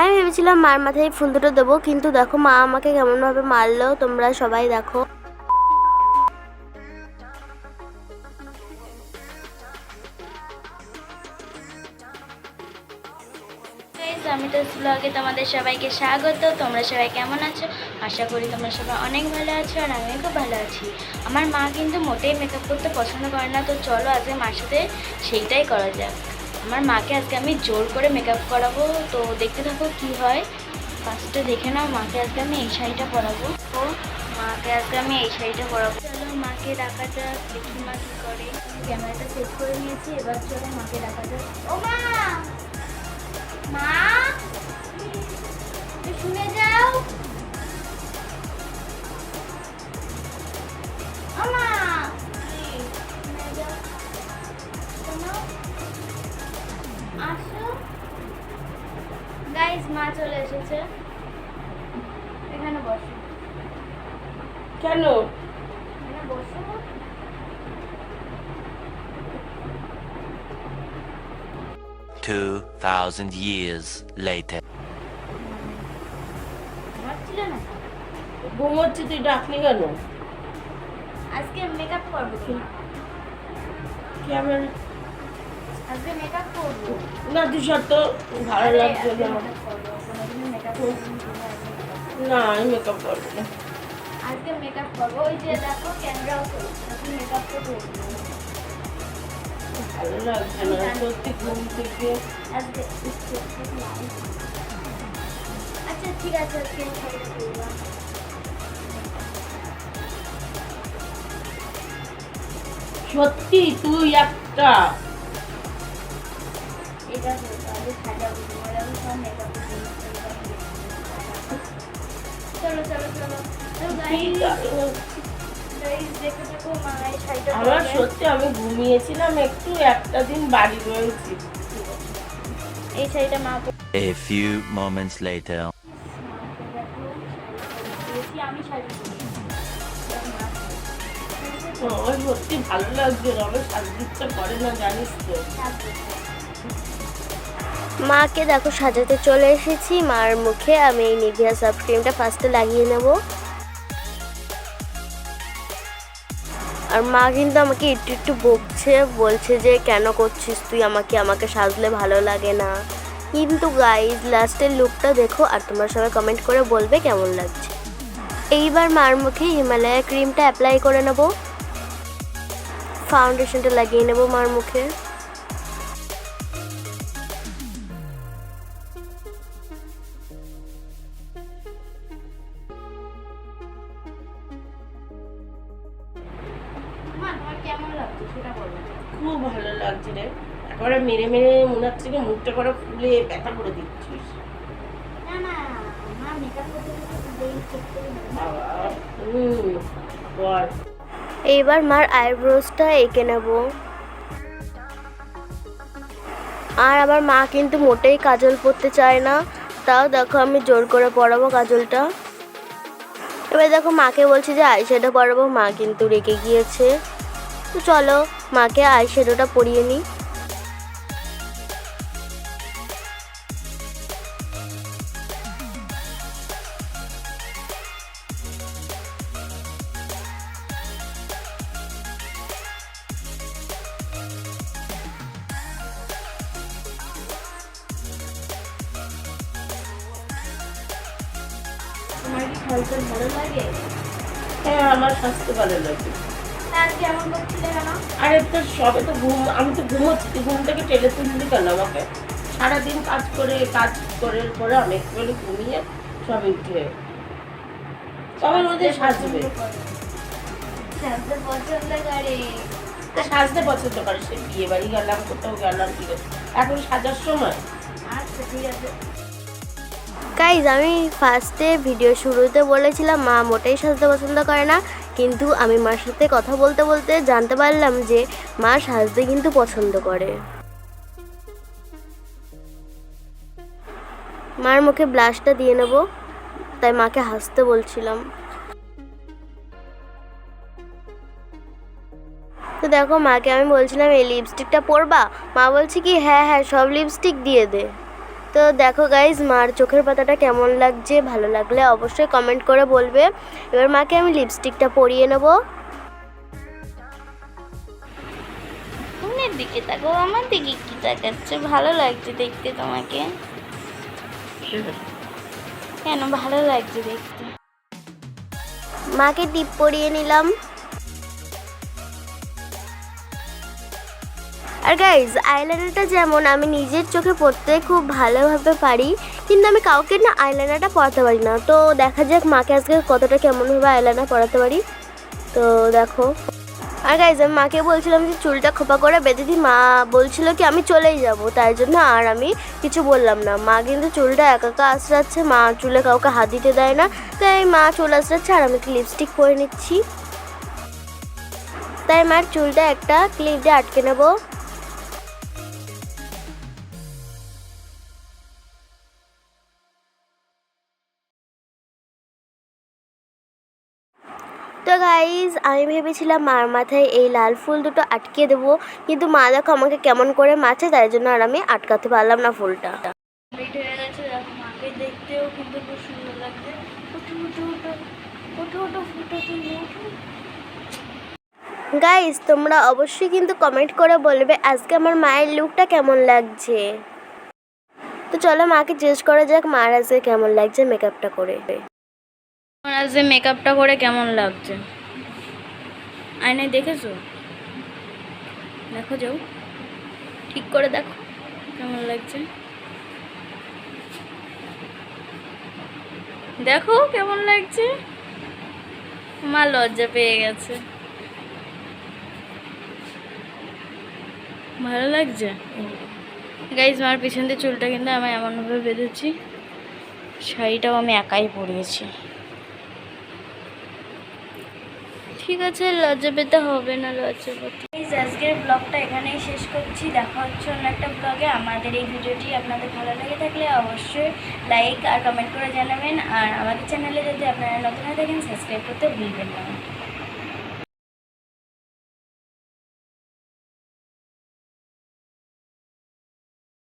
আমি ভেবেছিলাম মার মাথায় ফুল দুটো দেবো, কিন্তু দেখো মা আমাকে কেমনভাবে মারলো, তোমরা সবাই দেখো। আমি তো ব্লগে তোমাদের সবাইকে স্বাগত, তোমরা সবাই কেমন আছো? আশা করি তোমরা সবাই অনেক ভালো আছো আর আমি খুব ভালো আছি। আমার মা কিন্তু মোটেই মেকআপ করতে পছন্দ করে না, তো চলো আজকে মার সাথে সেইটাই করা যাক। আমার মাকে আজকে আমি জোর করে মেকআপ করাবো। তো দেখতে থাকো কি হয়। ফার্স্টে দেখে নাও মাকে আজকে আমি এই শাড়িটা পরাবো। তো মাকে আজকে আমি এই শাড়িটা পরাবো। চলো মাকে ডাকা যাক, দেখি মা কি করে। ক্যামেরাটা সেট করে নিয়েছি, এবার চলে মাকে ডাকা যাক। ও মা গাইস মা চলে এসেছে। এখানে বসো। কেন? এখানে বসো। Two thousand years later. ঘুমোচ্ছি তুই ডাকলি কেন? আজকে মেকআপ করব। তো কি আমার আজকে মেকআপ করব। না তুষার তো ভালো লাগছে না। না আমি মেকআপ করব না। আজকে মেকআপ করব ওই যে দেখো ক্যামেরাও আজকে মেকআপ করব। ভালো লাগছে না সত্যি ঘুম থেকে। আজকে আচ্ছা ঠিক আছে আজকে এই শাড়িটা পরবো। সত্যি তুই একটা চলো চলো চলো আমার। সত্যি আমি ঘুমিয়েছিলাম একটু একটা দিন বাড়ি রয়েছি এই শাড়িটা মা। A few moments later. আমার সত্যি ভালো লাগছে না আমার সাজদিকটা করে না জানিস তো মাকে দেখো সাজাতে চলে এসেছি। মার মুখে আমি এই নিভিয়া সানস্ক্রিনটা ফার্স্টে লাগিয়ে নেব। আর মা কিন্তু আমাকে একটু একটু বকছে, বলছে যে, কেন করছিস তুই আমাকে? আমাকে সাজলে ভালো লাগে না। কিন্তু গাইজ লাস্টের লুকটা দেখো, আর তোমরা সবাই কমেন্ট করে বলবে কেমন লাগছে। এইবার মার মুখে হিমালয়া ক্রিমটা অ্যাপ্লাই করে নেব। ফাউন্ডেশনটা লাগিয়ে নেব মার মুখে। খুব ভালো লাগছে রে। একবারে মেরে মেরে মনে হচ্ছে কি মুখটা করে ফুলে ব্যথা করে দিচ্ছিস। এইবার মার আইব্রোসটা এঁকে নেব। আর আমার মা কিন্তু মোটেই কাজল পরতে চায় না। তাও দেখো আমি জোর করে পরাবো কাজলটা। এবার দেখো মাকে বলছি যে আইশ্যাডো পরাবো। মা কিন্তু রেগে গিয়েছে। তো চলো, মাকে আইশ্যাডোটা পরিয়ে নিই। তোমার কি ভালো লাগে হ্যাঁ আমার স্বাস্থ্য ভালো লাগে। আরে তো সবে তো ঘুম আমি তো ঘুমোচ্ছি ঘুম থেকে টেলে তুললি কেন আমাকে। সারাদিন কাজ করে কাজ করে পরে আমি একটু ঘুমিয়ে সবে উঠে সবার মধ্যে সাজবে। সাজতে পছন্দ করে। সাজতে পছন্দ করে সে বিয়ে বাড়ি গেলাম কোথাও গেলাম কি এখন সাজার সময়। আচ্ছা ঠিক আছে। গাইজ আমি ফার্স্টে ভিডিও শুরুতে বলেছিলাম মা মোটেই সাজতে পছন্দ করে না। কিন্তু আমি মার সাথে কথা বলতে বলতে জানতে পারলাম যে মা সাজতে কিন্তু পছন্দ করে। মার মুখে ব্লাশটা দিয়ে নেব, তাই মাকে হাসতে বলছিলাম। তো দেখো মাকে আমি বলছিলাম, এই লিপস্টিকটা পরবা? মা বলছে কি হ্যাঁ হ্যাঁ সব লিপস্টিক দিয়ে দে। তো দেখো গাইজ মার চোখের পাতাটা কেমন লাগছে? ভালো লাগলে অবশ্যই কমেন্ট করে বলবে। এবার মাকে আমি লিপস্টিকটা পরিয়ে নেব। দিকে তাকাও আমার দিকে কি তাকাচ্ছে। ভালো লাগছে দেখতে তোমাকে। কেন ভালো লাগছে দেখতে? মাকে টিপ পরিয়ে নিলাম। আর গাইজ আইলাইনারটা যেমন আমি নিজের চোখে পরতে খুব ভালোভাবে পারি, কিন্তু আমি কাউকে না আইলাইনারটা পরাতে পারি না। তো দেখা যাক মাকে আজকে কতটা কেমনভাবে আইলাইনার পরাতে পারি। তো দেখো। আর গাইজ আমি মাকে বলছিলাম যে চুলটা খোপা করে বেঁধে দিই। মা বলছিল কি, আমি চলেই যাব। তাই জন্য আর আমি কিছু বললাম না। মা কিন্তু চুলটা একা একা আঁচড়াচ্ছে, মা চুলে কাউকে হাত দিতে দেয় না। তাই মা চুল আঁচড়াচ্ছে আর আমি লিপস্টিক পরে নিচ্ছি। তাই মার চুলটা একটা ক্লিপ দিয়ে আটকে নেব। তো গাইজ আমি ভেবেছিলাম মার মাথায় এই লাল ফুল দুটো আটকে দেবো, কিন্তু মা দেখো আমাকে কেমন করে মাছে তাই জন্য আর আমি আটকাতে পারলাম না ফুলটা। গাইজ তোমরা অবশ্যই কিন্তু কমেন্ট করে বলবে আজকে আমার মায়ের লুকটা কেমন লাগছে। তো চলো মাকে জিজ্ঞেস করা যাক মার আজকে কেমন লাগছে মেকআপটা করে। আমার আজকে মেকআপটা করে কেমন লাগছে? আয়নায় দেখেছ? দেখো যাও। ঠিক করে দেখো কেমন লাগছে। দেখো কেমন লাগছে। মা লজ্জা পেয়ে গেছে। ভালো লাগছে? গাইজ মার পিছন দিয়ে চুলটা কিন্তু আমি এমনভাবে বেঁধেছি, শাড়িটাও আমি একাই পরিয়েছি। ঠিক আছে, লজ্জা পেতে হবে না, লজ্জা পেতে। আজকের ব্লগটা এখানেই শেষ করছি। দেখা হচ্ছে অন্য একটা ব্লগে আমাদের এই ভিডিওটি আপনাদের ভালো লেগে থাকলে অবশ্যই লাইক আর কমেন্ট করে জানাবেন। আর আমাদের চ্যানেলে যদি আপনারা নতুন হয়ে থাকেন সাবস্ক্রাইব করতে ভুলবেন না।